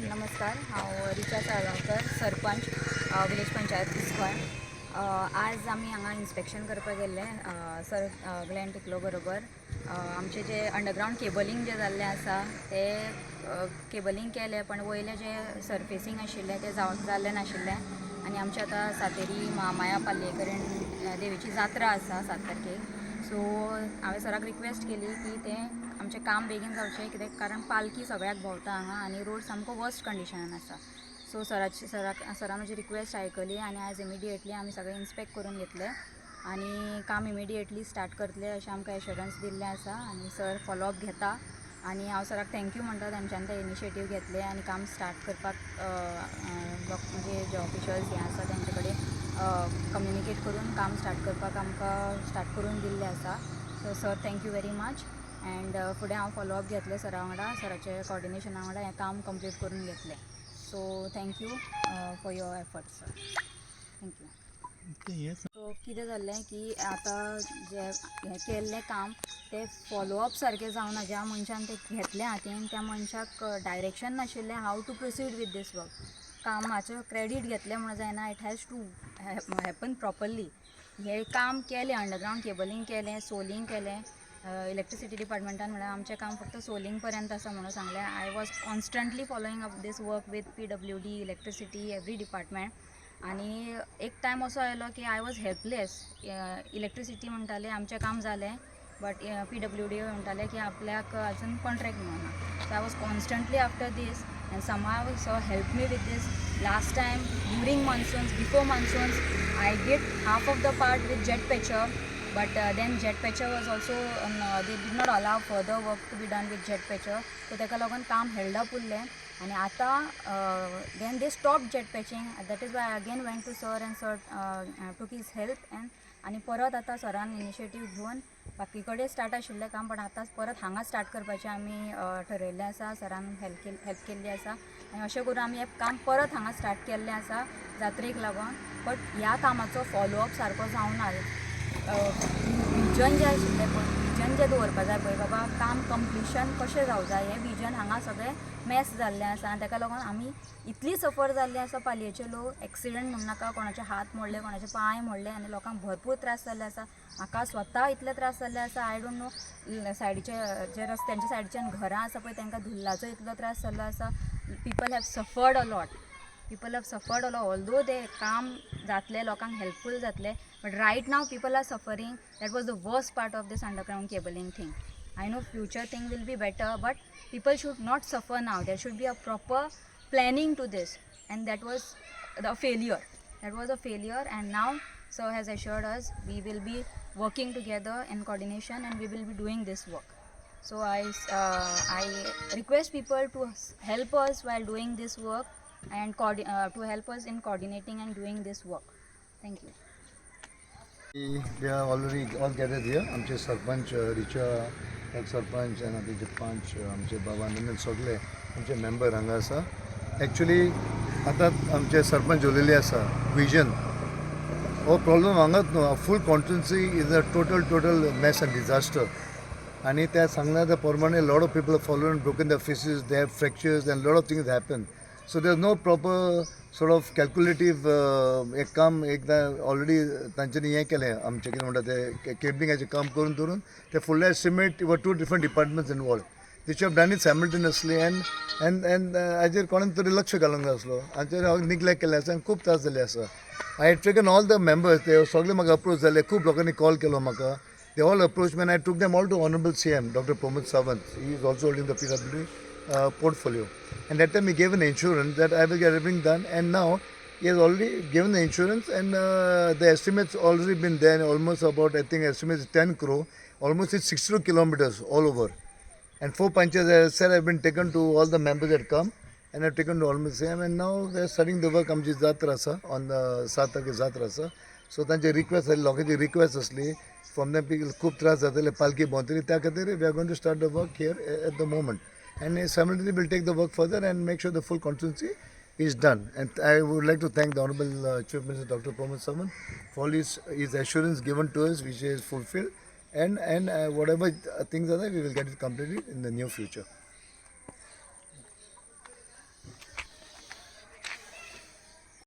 नमस्कार हांव रिचा साळगांवकर सरपंच विलेज पंचायत तिस्कण आज आमी हांगा इन्स्पेक्शन करपाक गेल्ले सर ग्लॅन टिकलो बरोबर. आमचे जे अंडरग्रावंड केबलींग जे जाल्लें आसा ते केबलींग केलें पण वयले जे सरफेसींग आशिल्लें तें जाव जाल्लें नाशिल्लें. आनी आमचे आतां सातेरी महामाया पालयेकरेन देवीची जात्रा आसा सात तारखेक सो हांवें सराक रिक्वेस्ट केली की तें आमचें काम बेगीन जावचें कित्याक कारण पालकी सगळ्याक भोंवता हांगा आनी रोड सामको वर्स्ट कंडिशनान आसा. सो सराची सराक सरान म्हजी रिक्वेस्ट आयकली आनी आयज इमिडिएटली आमी सगळें इन्स्पेक्ट करून घेतलें आनी काम इमिडिएटली स्टार्ट करतले अशें आमकां एश्युरंस दिल्लें आसा आनी सर फॉलोअप घेता. आनी हांव सराक थँक्यू म्हणटा तेंच्यान ते इनिशिएटीव घेतले आनी काम स्टार्ट करपाक म्हणजे जे ऑफिशल्स हे आसा कम्युनिकेट करून काम स्टार्ट करपाक आमकां स्टार्ट करून दिल्लें आसा. So sir thank you very much and फुडें हांव फॉलोअप घेतलें सरा वांगडा सराचे कॉर्डिनेशना वांगडा हें काम कंप्लीट करून घेतलें. So thank you for your efforts sir thank you तें सो कितें जाल्लें की आतां जे हें केल्लें काम तें फॉलोअप सारकें जावना ज्या मनशान तें घेतलें हातीन त्या मनशाक डायरेक्शन नाशिल्लें how to proceed with this work कामाचें credit घेतलें म्हणून जायना it has to happen properly हें काम केलें अंडरग्रावंड केबलींग केलें सोलिंग केलें इलेक्ट्रिसिटी डिपार्टमेंटान म्हळ्यार आमचें काम फक्त सोलिंग पर्यंत आसा म्हणून सांगलें. I was constantly following up this work with P W D electricity every department आनी एक टायम असो आयलो की आय वॉज हेल्पलेस इलेक्ट्रिसिटी म्हणटाले आमचें काम जालें बट पी डब्ल्यू डी म्हणटालें की आपल्याक अजून कॉन्ट्रॅक्ट मेळना so I was constantly after this and समाव so help me with this last time during monsoons before monsoons I did half of the part with jet patcher but uh, then jet patcher was also um, uh, they did not allow further work to be done with jet patcher so ताका लागून काम held up उरलें आनी आतां then they stop jet patching that is why I again went to sir and sir took his help and आनी परत आतां सरान इनिशिएटीव घेवन बाकी कडेन स्टार्ट आशिल्लें काम पण आतां परत हांगा स्टार्ट करपाचें आमी ठरयल्लें आसा सरान हेल्प केल हेल्प केल्ली आसा आनी अशें करून आमी हें काम परत हांगा स्टार्ट केल्लें आसा जात्रेक लागून. बट ह्या कामाचो फॉलोअप सारको जावना विजन जें आशिल्लें पळय विजन जें दवरपा जाय पळय बाबा काम कंप्लिशन कशें जावं जाय हें विजन हांगा सगळें मॅस जाल्लें आसा. आनी ताका लागून आमी इतली सफर जाल्ली आसा पालयेचे लोक एक्सिडंट म्हण नाका कोणाचे हात मोडले कोणाचे पांय मोडले आनी लोकांक भरपूर त्रास जाल्ले आसा. म्हाका स्वता इतले त्रास जाल्ले आसा आय डोंट नो सायडीचे जे रस्त्यांच्या सायडीच्यान घरां आसा पळय तांकां धुल्लाचो इतलो त्रास जाल्लो आसा. People have suffered a lot people have suffered a lot although they काम जातले लोकांक हेल्पफूल जातले but right now people are suffering that was the worst part of this underground cabling thing i know future thing will be better but people should not suffer now there should be a proper planning to this and that was the failure that was a failure and now sir has assured us we will be working together in coordination and we will be doing this work so i uh, i request people to s- help us while doing this work and uh, to help us in coordinating and doing this work. Thank you. We are already all gathered here. आमचे सरपंच अ, रिचा एक सरपंच आनी आतांचे पंच अ, आमचे बाबा नंदन सगळे आमचे member हांगा आसा एक्चुली आतां आमचे सरपंच उलयले आसा विजन हो प्रॉब्लम हांगाच न्हू full constituency is a total total mess and disaster आणि त्या सांगल्या त्या प्रमाणे lot of people fallen broken the faces they have fractures and lot of things happen so there no proper sort of calculative एक काम एकदां already तांच्यांनी हें केलें आमचें कितें म्हणटा तें केबलिंगाचें काम करून करून ते फुडले एस्टिमेट वर टू डिफरंट डिपार्टमेंट्स इनवॉल्व तिचे done it simultaneously and and and हाजेर कोणें तरी लक्ष घालूंक जाय आसलो हाचेर हांव निग्लेक्ट केलें आसा आनी खूब त्रास जाले आसा I had taken all the members ते सगळे म्हाका अप्रोच जाले खूब लोकांनी कॉल केलो म्हाका they all approach man I took I all to honourable C M doctor Pramod Sawant he is also holding the P W uh, portfolio. And that time he gave an insurance that I will get everything done. And now he has already given the insurance and uh, the estimates already been there almost about, I think, estimates 10 crore. Almost it's 62 kilometers all over. And four punches, as I said, have been taken to all the members that come. And I've taken to almost same. And now they're starting the work आमची जात्रा आसा on the 7 तारखेर जात्रा आसा so तांची request आसली लोकांची request आसली from them people खूब त्रास जाताले पालखी भोंवतली त्या खातीर we are going to start the work here at the moment and uh, simultaneously will take the work further and make sure the full constituency is done. And I would like to thank the Honorable uh, Chief Minister Dr. Pramod Saman for his, his assurance given to us, which is fulfilled. And, and uh, whatever uh, things are there, we will get it completed in the near future.